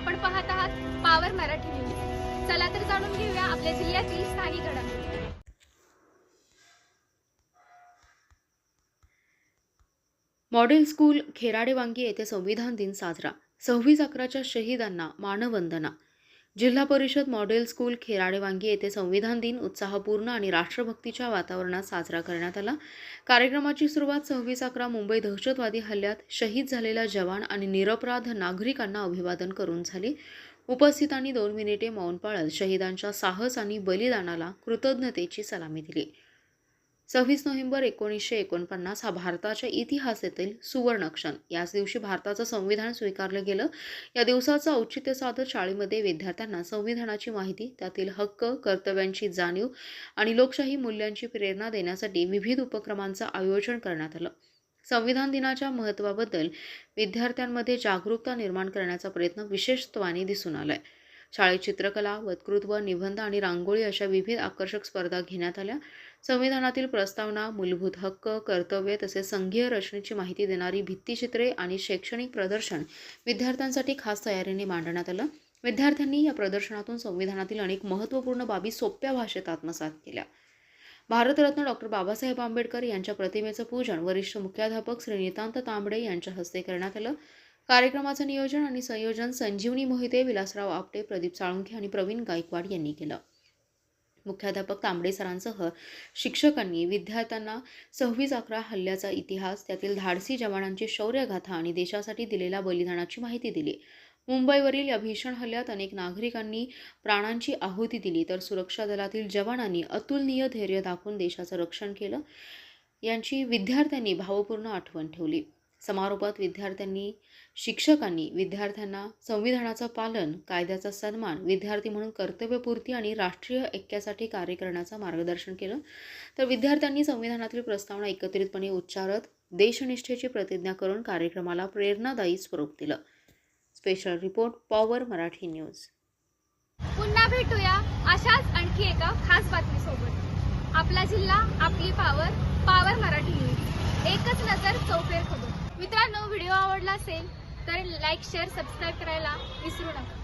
आपण पाहत आहात पावर मराठी न्यूज चला तर जाणून घेऊया आपल्या जिल्ह्यातील स्थानिक घडामोडी. मॉडेल स्कूल खेराडेवांगी येथे संविधान दिन साजरा. सव्वीस अकराच्या शहीदांना मानवंदना. जिल्हा परिषद मॉडेल स्कूल खेराडेवांगी येथे संविधान दिन उत्साहपूर्ण आणि राष्ट्रभक्तीच्या वातावरणात साजरा करण्यात आला. कार्यक्रमाची सुरुवात सव्वीस अकरा मुंबई दहशतवादी हल्ल्यात शहीद झालेल्या जवान आणि निरपराध नागरिकांना अभिवादन करून झाली. उपस्थितांनी दोन मिनिटे मौन पाळत शहीदांच्या साहस आणि बलिदानाला कृतज्ञतेची सलामी दिली. सव्वीस नोव्हेंबर एकोणीसशे एकोणपन्नास हा भारताच्या इतिहासातील सुवर्णक्षण याच दिवशी भारताचं संविधान स्वीकारलं गेलं. या दिवसाचं औचित्य साधत शाळेमध्ये विद्यार्थ्यांना संविधानाची माहिती त्यातील हक्क कर्तव्यांची जाणीव आणि लोकशाही मूल्यांची प्रेरणा देण्यासाठी विविध उपक्रमांचं आयोजन करण्यात आलं. संविधान दिनाच्या महत्त्वाबद्दल विद्यार्थ्यांमध्ये जागरूकता निर्माण करण्याचा प्रयत्न विशेषत्वाने दिसून आलाय. शाळेत चित्रकला वक्तृत्व निबंध आणि रांगोळी अशा विविध आकर्षक स्पर्धा घेण्यात आल्या. संविधानातील प्रस्तावना मूलभूत हक्क कर्तव्य तसेच संघीय रचनेची माहिती देणारी भित्तिचित्रे आणि शैक्षणिक प्रदर्शन विद्यार्थ्यांसाठी खास तयारीने मांडण्यात आलं. विद्यार्थ्यांनी या प्रदर्शनातून संविधानातील अनेक महत्त्वपूर्ण बाबी सोप्या भाषेत आत्मसात केल्या. भारतरत्न डॉक्टर बाबासाहेब आंबेडकर यांच्या प्रतिमेचं पूजन वरिष्ठ मुख्याध्यापक श्री नितांत तांबडे यांच्या हस्ते करण्यात आलं. कार्यक्रमाचं नियोजन आणि संयोजन संजीवनी मोहिते विलासराव आपटे प्रदीप साळुंखे आणि प्रवीण गायकवाड यांनी केलं. मुख्याध्यापक तांबडे सरांसह शिक्षकांनी विद्यार्थ्यांना सव्वीस अकरा हल्ल्याचा इतिहास त्यातील धाडसी जवानांची शौर्यगाथा आणि देशासाठी दिलेल्या बलिदानाची माहिती दिली. मुंबईवरील या भीषण हल्ल्यात अनेक नागरिकांनी प्राणांची आहुती दिली तर सुरक्षा दलातील जवानांनी अतुलनीय धैर्य दाखवून देशाचं रक्षण केलं. यांची विद्यार्थ्यांनी भावपूर्ण आठवण ठेवली. समारोपात विद्यार्थ्यांनी शिक्षकांनी विद्यार्थ्यांना संविधानाचं पालन कायद्याचा सन्मान विद्यार्थी म्हणून कर्तव्यपूर्ती आणि राष्ट्रीय ऐक्यासाठी कार्य करण्याचं मार्गदर्शन केलं. तर विद्यार्थ्यांनी संविधानातील प्रस्तावना एकत्रितपणे उच्चारत देशनिष्ठेची प्रतिज्ञा करून कार्यक्रमाला प्रेरणादायी स्वरूप दिलं. Special report power Marathi news. पुन्हा भेटूया अशाच आणखी एका खास बातमीसोबत. आपला जिल्हा आपली पावर पावर मराठी न्यूज. एकच नजर चौफेर खबर. मित्रांनो व्हिडिओ आवडला असेल तर लाईक शेअर सबस्क्राईब करायला विसरू नका.